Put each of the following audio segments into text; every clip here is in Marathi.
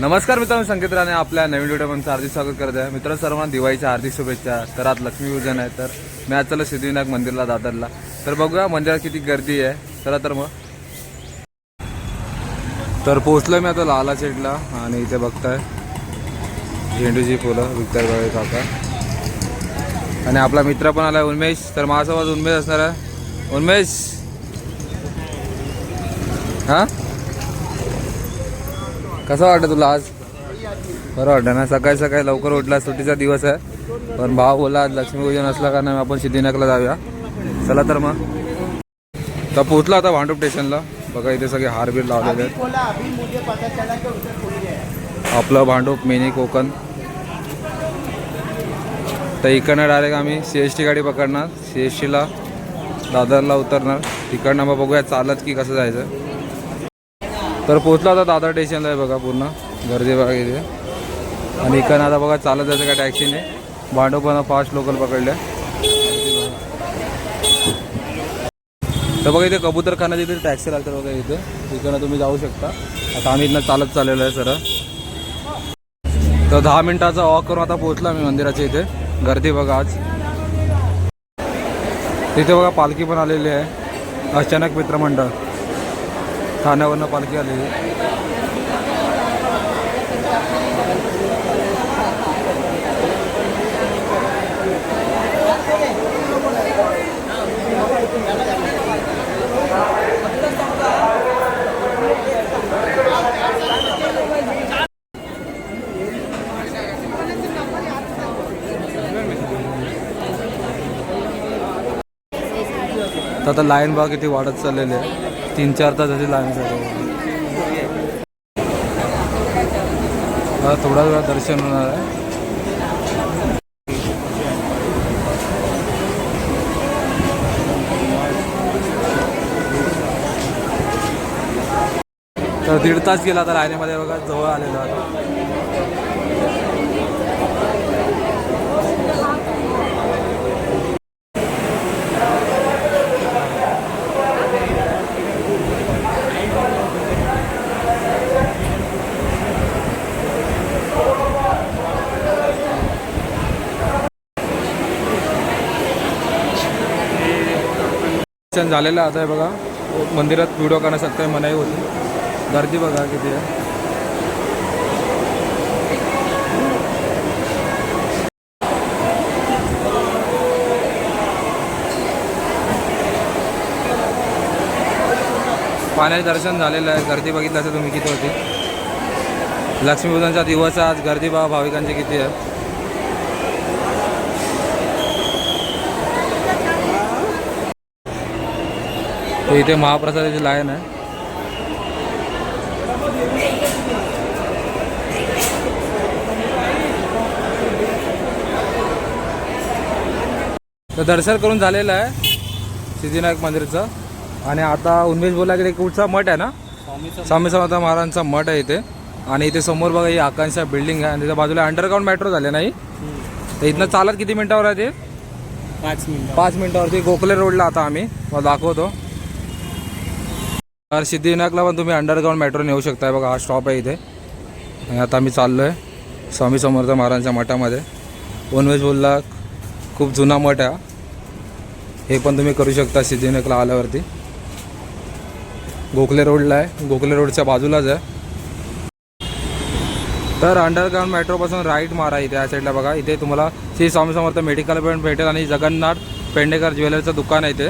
नमस्कार मित्रांनो संकेत राणे आपल्या नवीन व्हिडिओमध्ये हार्दिक स्वागत करत आहे. मित्र सर्वांना दिवाळीच्या हार्दिक शुभेच्छा. तर आज लक्ष्मीपूजन आहे तर मी आज चला सिद्धिविनायक मंदिरला दादरला. तर बघूया मंदिरात किती गर्दी आहे. चला तर मग. तर पोचलो मी आता लाला शेडला आणि इथे बघताय. झेंडूची फुलं विकताय बघा काका. आणि आपला मित्र पण आलाय उन्मेश तर माझ्यासोबत उन्मेश असणार आहे. उन्मेश हा? कसं वाटतं तुला आज? बरं वाटतं ना? सकाळी सकाळी लवकर उठला सुट्टीचा दिवस आहे. पण भाव बोला आज लक्ष्मीपूजन असल्या नाही आपण सिद्धिनगरला जाऊया. चला तर मग. तर पोचला आता भांडूप स्टेशनला. बघा इथे सगळे हारबीर लावलेले आहेत. आपलं भांडूप मिनी कोकण. तर इकडनं डायरेक्ट आम्ही सी एस टी गाडी पकडणार. सी एस टीला दादरला उतरणार. तिकडनं मग बघूया चालत की कसं जायचं. तर पोचला आता दादर स्टेशनला आहे बघा पूर्ण. गर्दी बघा इथे. आणि इकडनं आता बघा चालत जायचं का टॅक्सीने भांडूपनं फास्ट लोकल पकडल्या तर बघा इथे कबूतरखाना इथे टॅक्सी लागतात बघा इथे. इकडनं तुम्ही जाऊ शकता. आता आम्ही इथनं चालत चाललेलो आहे सरळ. तर दहा मिनिटाचा वॉक करून आता पोहोचलो मी मंदिराच्या इथे. गर्दी बघा आज. तिथे बघा पालखी पण आलेली आहे. अचानक मित्रमंडळ ठाण्यावरनं पालखी आलेली. तर आता लाईन बाग किती वाढत चाललेली आहे. तीन चार तासाची लाईन चालू आता थोडा वेळा दर्शन होणार आहे. तर दीड तास गेला आता लाईनीमध्ये बघा जवळ आलेलो आता दर्शन झालेलं आता आहे बघा. मंदिरात व्हिडिओ करण्यासाठी काही मनाई होती. गर्दी बघा किती आहे. पाण्याचे दर्शन झालेलं आहे. गर्दी बघितलं असं तुम्ही किती होती. लक्ष्मीपूजनचा दिवस आज गर्दी बघा भाविकांची किती आहे. तर इथे महाप्रसादाची लाईन आहे. तर दर्शन करून झालेलं आहे सिद्धिनायक मंदिरचं. आणि आता उन्मेष बोला की कुठचा मठ आहे ना? स्वामी समर्थ महाराजांचा मठ आहे इथे. आणि इथे समोर बघा ही आकांक्षा बिल्डिंग आहे. आणि त्याच्या बाजूला अंडरग्राऊंड मेट्रो झाले नाही? तर इथनं चालत किती मिनिटावर आहे ते? पाच मिनिट. पाच मिनिटावरती गोखले रोडला आता आम्ही. दाखवतो. तर सिद्धिविनायकला पण तुम्ही अंडरग्राऊंड मेट्रो नेऊ शकताय बघा हा स्टॉप आहे इथे. आणि आता आम्ही चाललो आहे स्वामी समर्थ महाराजांच्या मठामध्ये. ओनवेज बोलला खूप जुना मठ आहे हे. पण तुम्ही करू शकता सिद्धिविनायकला आल्यावरती. गोखले रोडला आहे गोखले रोडच्या बाजूलाच आहे. तर अंडरग्राऊंड मेट्रोपासून राईट मारा इथे या साईडला बघा. इथे तुम्हाला श्री स्वामी समर्थ मेडिकल पण भेटेल आणि जगन्नाथ पेंडेकर ज्वेलरचं दुकान आहे इथे.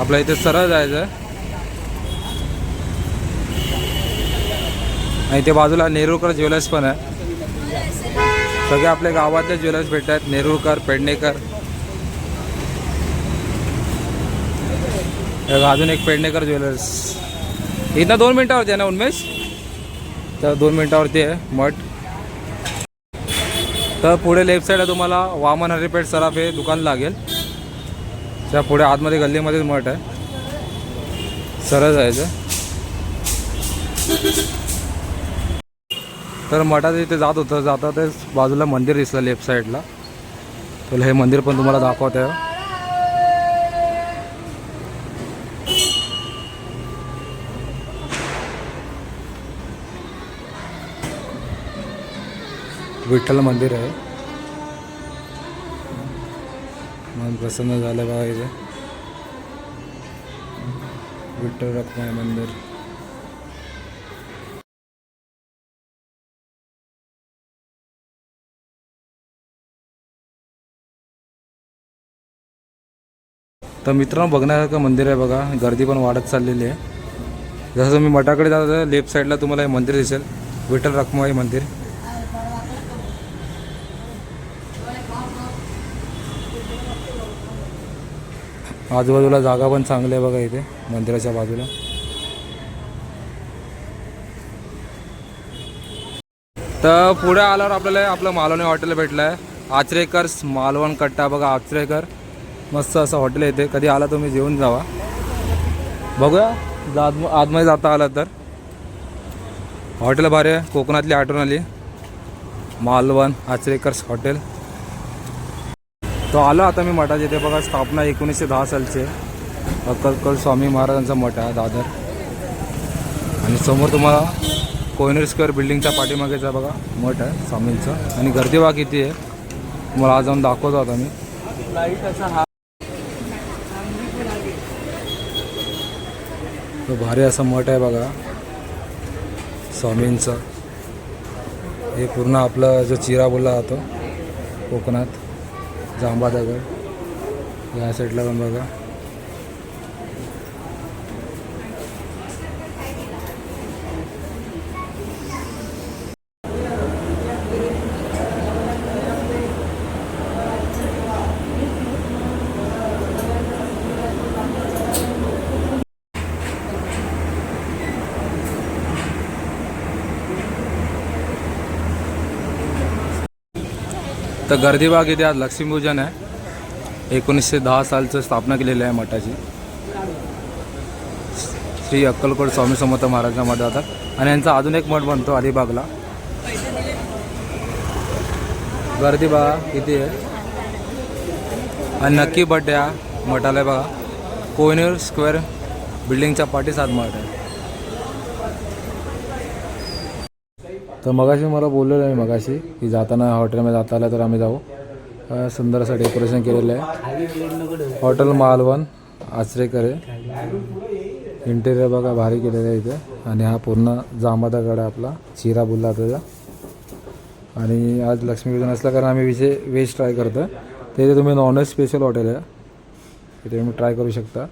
आपल्या इथे सरळ जायचं आहे आणि ते बाजूला नेरूरकर ज्वेलर्स पण आहे. सगळे आपल्या गावातले ज्वेलर्स भेटतात नेरूरकर पेडणेकर. अजून एक पेडणेकर ज्वेलर्स. इथं दोन मिनिटावरती आहे ना उन्मेश? तर दोन मिनिटावरती आहे मठ. तर पुढे लेफ्ट साईडला तुम्हाला वामन हरिपेठ सराफ हे दुकान लागेल. त्या पुढे आतमध्ये गल्लीमध्येच मठ आहे. सरळ जायचं. तर मठात इथे जात होतं. जाता ते बाजूला मंदिर दिसलं लेफ्ट साईडला तुला हे मंदिर पण तुम्हाला दाखवत आहे. विठ्ठल मंदिर आहे. मन प्रसन्न झालं बघा इथे. विठ्ठल रखमाई मंदिर. तर मित्रांनो बघण्यासारखं मंदिर आहे बघा. गर्दी पण वाढत चाललेली आहे. जसं तुम्ही मठाकडे जाता लेफ्ट साईडला तुम्हाला हे मंदिर दिसेल. विठ्ठल रखमाई मंदिर. आजूबाजूला जागा पण चांगली आहे बघा इथे मंदिराच्या बाजूला. तर पुढे आल्यावर आपल्याला आपलं मालवणी हॉटेल भेटलं आहे आचरेकर मालवण कट्टा बघा आचरेकर. मस्त असं हॉटेल आहे इथे कधी आला तुम्ही जेवून जावा. बघूया. आत आतमध्ये जाता आला तर. हॉटेल भारी आहे. कोकणातली आठवण आली. मालवण आचरेकर्स हॉटेल. तो आलो आता मी मठाची इथे. बघा स्थापना एकोणीसशे दहा सालची आहे. स्वामी महाराजांचा मठ आहे दादर. आणि समोर तुम्हाला कोयनेर स्क्वेअर बिल्डिंगच्या पाठीमागेचा बघा मठ आहे स्वामींचं. आणि गर्दी किती आहे. तुम्हाला आज जाऊन दाखवतो आता मी लाइट असा हा तो भारी असं मठ आहे बघा. स्वामींचं. हे पूर्ण आपला जो चिरा बोलला जातो कोकणात जांबादगड या साईडला पण बघा. तर गर्दीबाग इथे आज लक्ष्मीपूजन आहे. एकोणीसशे दहा सालचं स्थापना केलेली आहे मठाची. श्री अक्कलकोट स्वामी समर्थ महाराजांचा मठ जातात आणि यांचा अजून एक मठ बनतो अलिबागला गर्दी बघा किती आहे. आणि नक्की बड्डे मठाला बघा. कोहिनूर स्क्वेअर बिल्डिंगच्या पाठीच आज मठ आहे. तर मगाशी मला बोललेलं आहे मगाशी की जाताना हॉटेलमध्ये जाता आलं तर आम्ही जाऊ. सुंदर असं डेकोरेशन केलेलं आहे. हॉटेल मालवण आचरेकर आहे इंटेरियर बघा भारी केलेलं आहे इथे. आणि हा पूर्ण जांबादागड आहे आपला चिरा बुल्ला त्याचा आणि आज लक्ष्मीपूजन असलं कारण आम्ही विषय व्हेज ट्राय करतो ते इथे तुम्ही नॉनव्हेज स्पेशल हॉटेल आहे तिथे तुम्ही ट्राय करू शकता.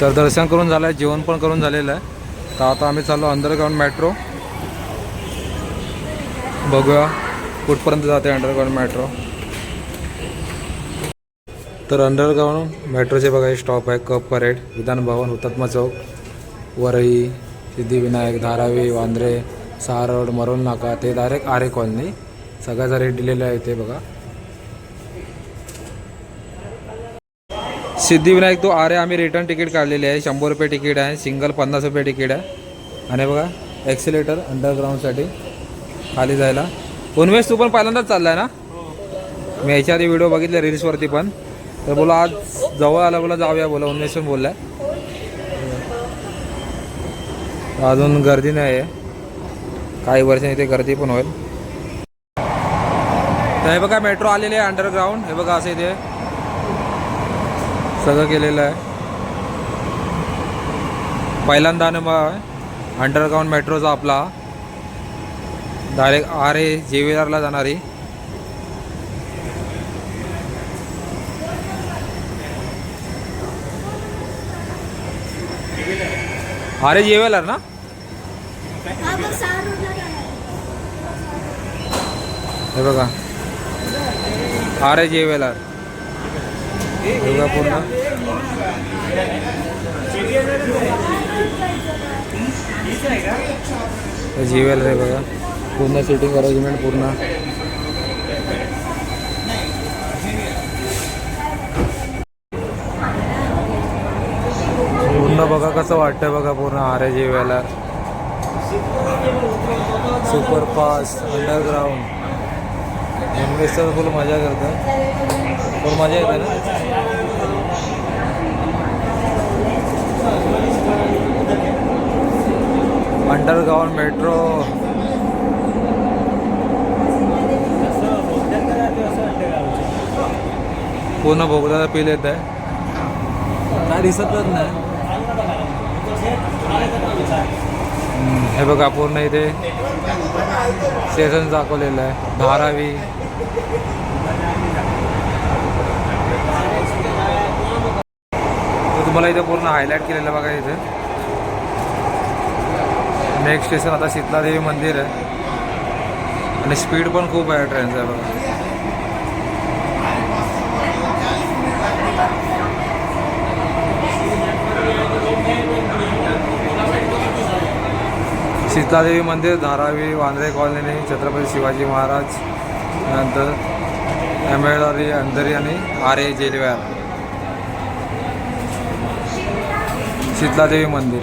तर दर्शन करून झालं आहे जेवण पण करून झालेलं आहे. तर आता आम्ही चाललो अंडरग्राऊंड मेट्रो बघूया कुठपर्यंत जाते अंडरग्राऊंड मेट्रो तर अंडरग्राऊंड मेट्रोचे बघा हे स्टॉप आहे कप परेड विधान भवन हुतात्मा चौक वरई सिद्धिविनायक धारावी वांद्रे सहारोड मरोल नाका ते डायरेक्ट आरे कॉलनी सगळ्याचा रेट दिलेला आहे ते बघा. सिद्धिविनायक तो आरे आम्ही रिटर्न तिकीट काढलेले आहे. शंभर रुपये तिकीट आहे. सिंगल पन्नास रुपये तिकीट आहे. आणि बघा एक्सिलेटर अंडरग्राऊंडसाठी खाली जायला. उन्मेष तू पण पहिल्यांदाच चालला आहे ना? मी याच्या आधी व्हिडिओ बघितले रील्सवरती पण. तर बोला आज जवळ आला बोला जाऊया बोला. उन्मेष पण बोललाय. अजून गर्दी नाही आहे काही वर्षांनी इथे गर्दी पण होईल. तर हे बघा मेट्रो आलेली आहे अंडरग्राऊंड हे बघा असं इथे सगळं केलेलं आहे. पहिल्यांदा अनुभव आहे अंडरग्राऊंड मेट्रोचा आपला. डायरेक्ट आर ए जे व्ही आरला जाणारी. आर ए जे आर ना? हे बघा. आर ए जे व्ही पूर्ण जी रे बघा. पूर्ण सिटिंग अरेंजमेंट पूर्ण. पूर्ण बघा कसं वाटतंय बघा पूर्ण. आरे जी वेला super fast underground investor full मजा करतात फुल मजा येते ना? Underground metro. पूर्ण भोगदाला पिल येत आहे. काय दिसतच नाही. हे बघा पूर्ण इथे सेशन दाखवलेलं आहे. धारावी. तुम्हाला इथे पूर्ण हायलाईट केलेलं बघा इथे. नेक्स्ट स्टेशन आता शीतलादेवी मंदिर आहे. आणि स्पीड पण खूप आहे ट्रेनचा बघा. शीतलादेवी मंदिर धारावी वांद्रे कॉलनी छत्रपती शिवाजी महाराज नंतर एमेळवारी अंधरी आणि आरे जेलव्यार शीतलादेवी मंदिर.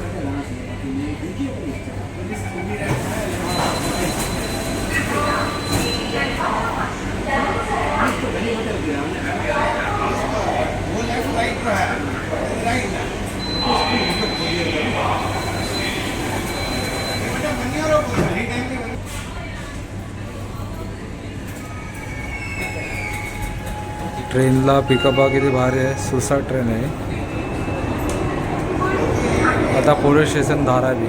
ट्रेनला पिकअप किती भारी आहे? सुसाट ट्रेन आहे. आता पोलीस स्टेशन धारावी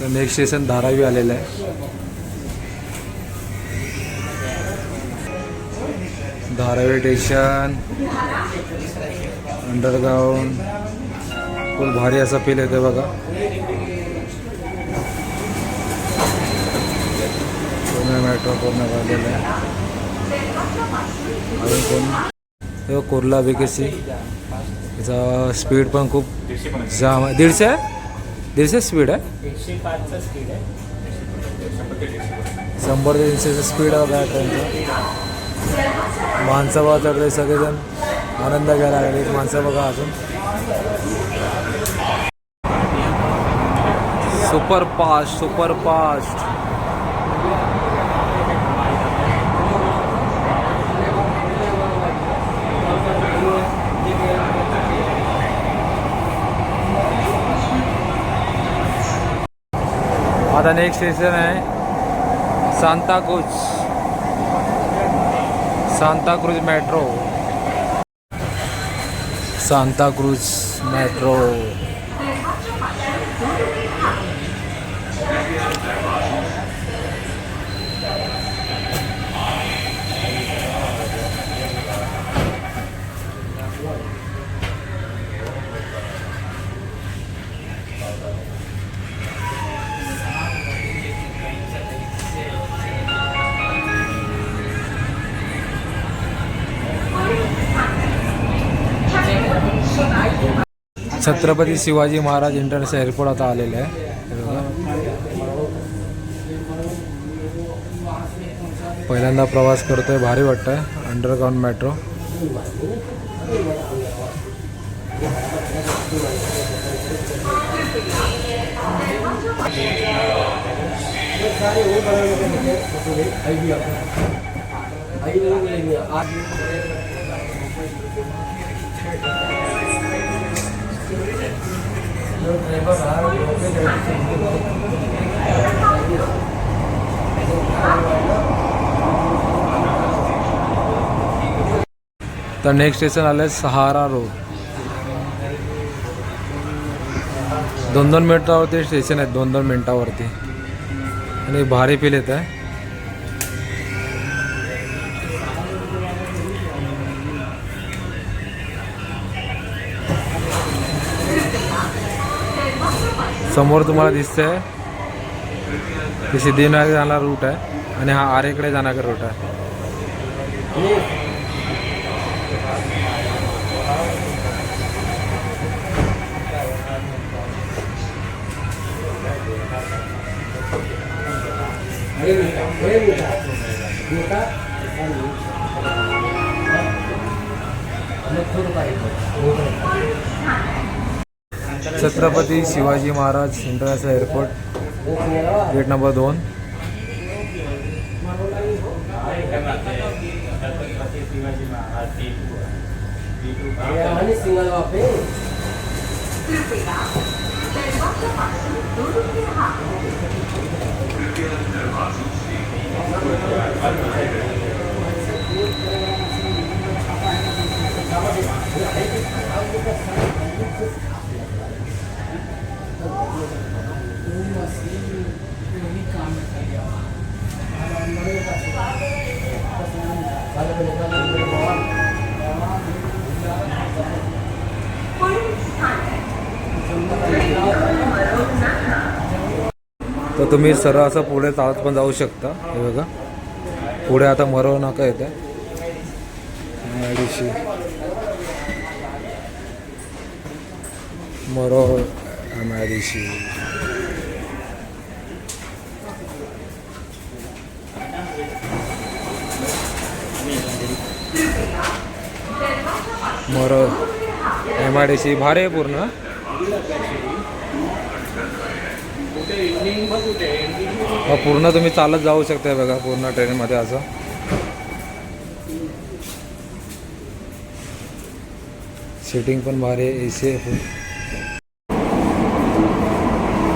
तर नेक्स्ट स्टेशन धारावी आलेलं आहे. धारावी स्टेशन अंडरग्राऊंड खूप भारी असा फील येतो बघा. मेट्रो पूर्ण झालेलं आहे. अजून कोण? कुर्ला वेकेसी. त्याचा स्पीड पण खूप जाम आहे. दीडशे? आहे दीडशे स्पीड आहे? शंभर ते दीडशेचं स्पीड आहे बघा ट्रेनचं माणसं बघा चढले सगळेजण. आनंद घ्यायला लागले माणसं बघा अजून. सुपर फास्ट सुपर फास्ट आता नेक्स्ट स्टेशन आहे Santacruz Santacruz metro. Santacruz metro. Chhatrapati Shivaji Maharaj international airport आता आलेलं आहे. पहिल्यांदा प्रवास करतोय भारी वाटतंय. अंडरग्राऊंड मेट्रो तर नेक्स्ट स्टेशन आलं आहे सहारा रोड दोन दोन मिनटावरती स्टेशन आहेत दोन दोन मिनटावरती. आणि भारी फील येत आहे समोर तुम्हाला दिसतंय ते सिद्धिविनायक जाणारा रूट आहे आणि हा आरेकडे जाणारा रूट आहे Chhatrapati Shivaji Maharaj international airport gate number दोन. तर तुम्ही सरळ असं पुढे चालत पण जाऊ शकता. हे बघा. पुढे आता मरव नका येते. अडीचशे मरव अडीचशे बर एम आय डी सी भारी आहे पूर्ण. पूर्ण तुम्ही चालत जाऊ शकता बघा पूर्ण ट्रेनमध्ये असं. सिटिंग पण भारी आहे ए सी आहे.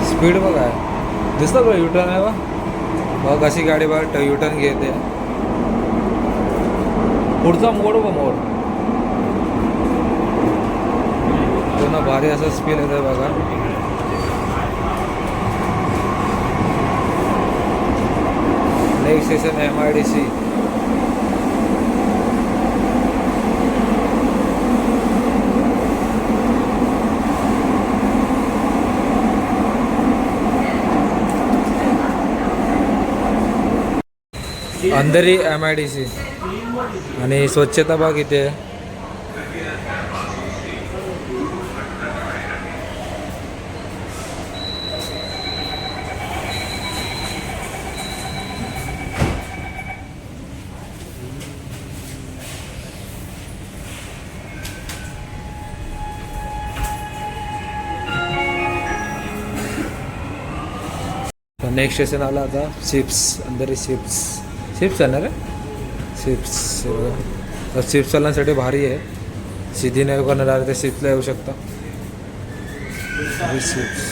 स्पीड बघा. आहे दिसतं बघा युटर्न आहे बा? बघ अशी गाडी बघा युटर्न घेते. पुढचा मोड बघ मोड. भारी असं स्पीड येतं बघा. Next station M I D C Andheri M I D C आणि स्वच्छता बाग इथे. नेक्स्ट स्टेशन आलं आता सिप्स अंदर सिप्स सिप्स शिप्स आहे ना रे शिप्स तर शिप्स चालण्यासाठी भारी आहे सिद्धी नाही करणार आले तर सिप्सला येऊ शकता सिप्स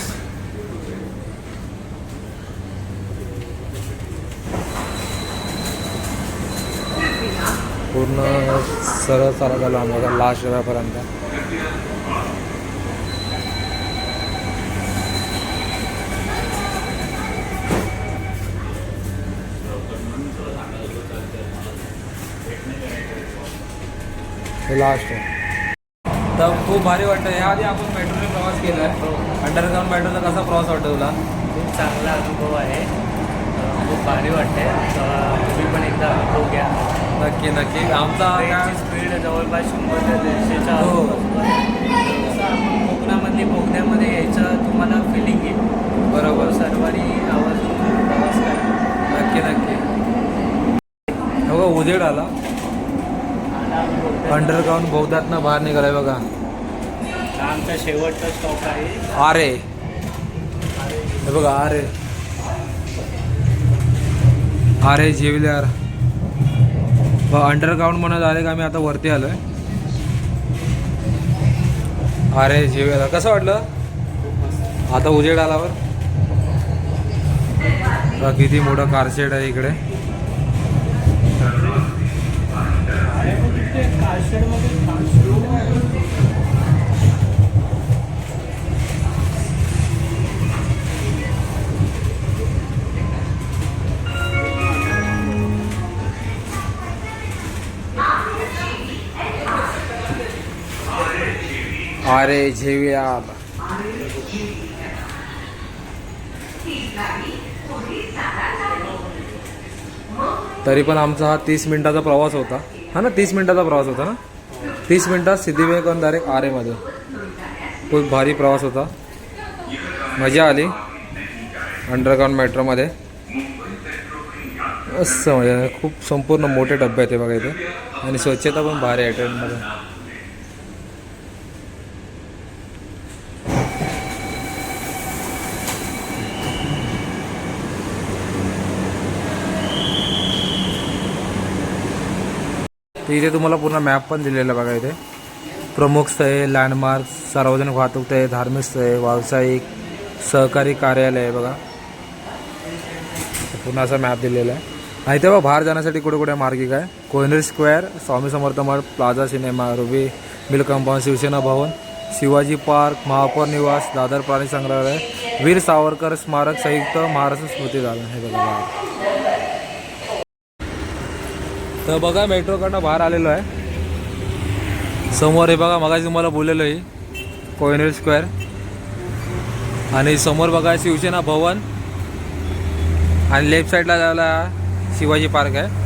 पूर्ण सरळ चालत आलो आम्हाला लास्ट वेळापर्यंत हे लास्ट आहे. तर खूप भारी वाटतं ह्याआधी आपण मेट्रोने प्रवास केला आहे अंडरग्राऊंड मेट्रोचा कसा प्रवास वाटतो तुला? खूप चांगला अनुभव आहे. अं, खूप भारी वाटते तुम्ही पण एकदा अनुभव घ्या. नक्की नक्की. आमचा ट्रेनची स्पीड जवळपास शंभर ते दीडशेच्या हो. जसं आपण कोकणामधली बोगद्यामध्ये यायचं तुम्हाला फिलिंग येईल. बरोबर. सर्वांनी आवाज प्रवास करा. नक्की नक्की. हो उजेड आला. अंडरग्राऊंड बहुदातनं बाहेर निघालाय बघा. आमचा शेवटचा स्टॉप आहे. आरे. हे बघा आरे. आरे जेवल्यार अंडरग्राऊंड म्हणत आले का आम्ही आता वरती आलोय. अरे जेवल्यार कसं वाटलं? आता उजेड आल्यावर बघा किती मोठं कारशेड आहे इकडे. अरे झेविया तरी पण आमचा हा तीस मिनिटाचा प्रवास होता. हा ना तीस मिनिटाचा प्रवास होता ना? तीस मिनिटात सिद्धिविनायक डायरेक्ट आरेमध्ये. खूप भारी प्रवास होता. मजा आली. अंडरग्राऊंड मेट्रोमध्ये मस्त मजा खूप संपूर्ण मोठे डबे आहेत हे बघा इथे. आणि स्वच्छता पण भारी आहे ट्रेनमध्ये तर इथे तुम्हाला पूर्ण मॅप पण दिलेला बघा इथे. प्रमुख स्थळे लँडमार्क सार्वजनिक वाहतूक स्थळे धार्मिक स्थळे व्यावसायिक सहकारी कार्यालय आहे बघा. पूर्ण असा मॅप दिलेला आहे. आणि तेव्हा बाहेर जाण्यासाठी कुठे कुठे मार्गिक आहे. कोयनेर स्क्वेअर स्वामी समर्थ मठ plaza cinema ruby mill compound Shivsena Bhavan Shivaji park महापौर निवास दादर प्राणी संग्रहालय वीर सावरकर स्मारक संयुक्त महाराष्ट्र स्मृती दालन हे बघा तर बघा मेट्रोकडनं बाहेर आलेलो आहे. समोर हे बघा मगाशी तुम्हाला बोललेलो आहे. कोयनेर स्क्वेअर. आणि समोर बघा शिवसेना भवन. आणि लेफ्ट साईडला जायला शिवाजी पार्क आहे.